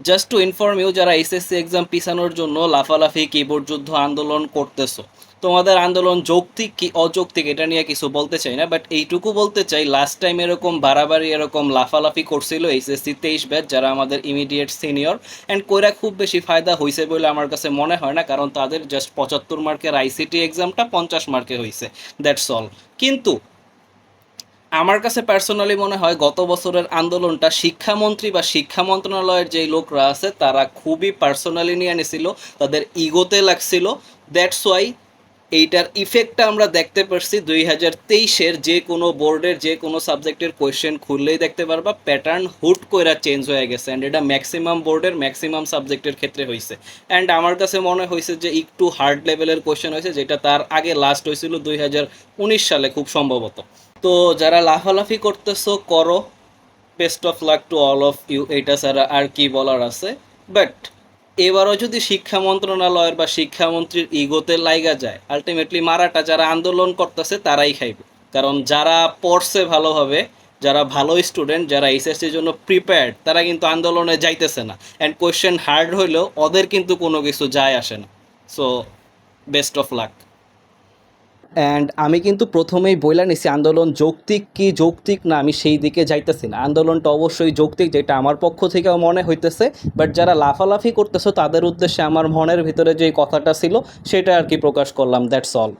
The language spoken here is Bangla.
জাস্ট টু ইনফর্ম ইউ যারা এসএসসি এক্সাম পিছানোর জন্য লাফালাফি কিবোর্ড যুদ্ধ আন্দোলন করতেছো, তোমাদের আন্দোলন যৌক্তিক কি অযৌক্তিক এটা নিয়ে কিছু বলতে চাই না বাট এইটুকু বলতে চাই লাস্ট টাইম এরকম বাড়াবাড়ি, এরকম লাফালাফি করছিল এইচএসসি তেইশ ব্যাচ যারা আমাদের ইমিডিয়েট সিনিয়র অ্যান্ড কইরা খুব বেশি ফায়দা হয়েছে বলে আমার কাছে মনে হয় না, কারণ তাদের জাস্ট পঁচাত্তর মার্কের আইসিটি এক্সামটা পঞ্চাশ মার্কে হয়েছে দ্যাটস অল কিন্তু আমার কাছে পার্সোনালি মনে হয় গত বছরের আন্দোলনটা শিক্ষামন্ত্রী বা শিক্ষা মন্ত্রণালয়ের যেই লোকরা আছে, তারা খুবই পার্সোনালি নিয়ে এনেছিল, তাদের ইগোতে লাগছিল। দ্যাটস ওয়াই এইটার ইফেক্টটা আমরা দেখতে পারছি দুই হাজার তেইশের যে কোনো বোর্ডের যে কোনো সাবজেক্টের কোয়েশ্চেন খুললেই দেখতে পারবা প্যাটার্ন হুট কইরা চেঞ্জ হয়ে গেছে। অ্যান্ড এটা ম্যাক্সিমাম বোর্ডের ম্যাক্সিমাম সাবজেক্টের ক্ষেত্রে হয়েছে অ্যান্ড আমার কাছে মনে হয়েছে যে একটু হার্ড লেভেলের কোয়েশ্চেন হয়েছে যেটা তার আগে লাস্ট হয়েছিল দুই হাজার উনিশ সালে খুব সম্ভবত। তো যারা লাফালাফি করতেছো, করো। Best of luck to all of you এইটা ছাড়া আর কি বলার আছে? বাট এবারও যদি শিক্ষা মন্ত্রণালয়ের বা শিক্ষামন্ত্রীর ইগোতে লাইগা যায় আলটিমেটলি মারাটা যারা আন্দোলন করতেছে, তারাই খাইবে। কারণ যারা পড়ছে ভালোভাবে যারা ভালো স্টুডেন্ট যারা এইচএসসির জন্য প্রিপেয়ার্ড তারা কিন্তু আন্দোলনে যাইতেছে না। অ্যান্ড কোয়েশ্চেন হার্ড হইলেও ওদের কিন্তু কোনো কিছু যায় আসে না। So best of luck and আমি কিন্তু প্রথমেই বইলা নিছি, আন্দোলন যৌক্তিক কি যৌক্তিক না, আমি সেই দিকে যাইতেছি না। আন্দোলনটা অবশ্যই যৌক্তিক, যেটা আমার পক্ষ থেকেও মনে হইতেছে বাট যারা লাফালাফি করতেছো, তাদের উদ্দেশ্যে আমার মনের ভিতরে যে কথাটা ছিল, সেটা আর কি প্রকাশ করলাম দ্যাটস অল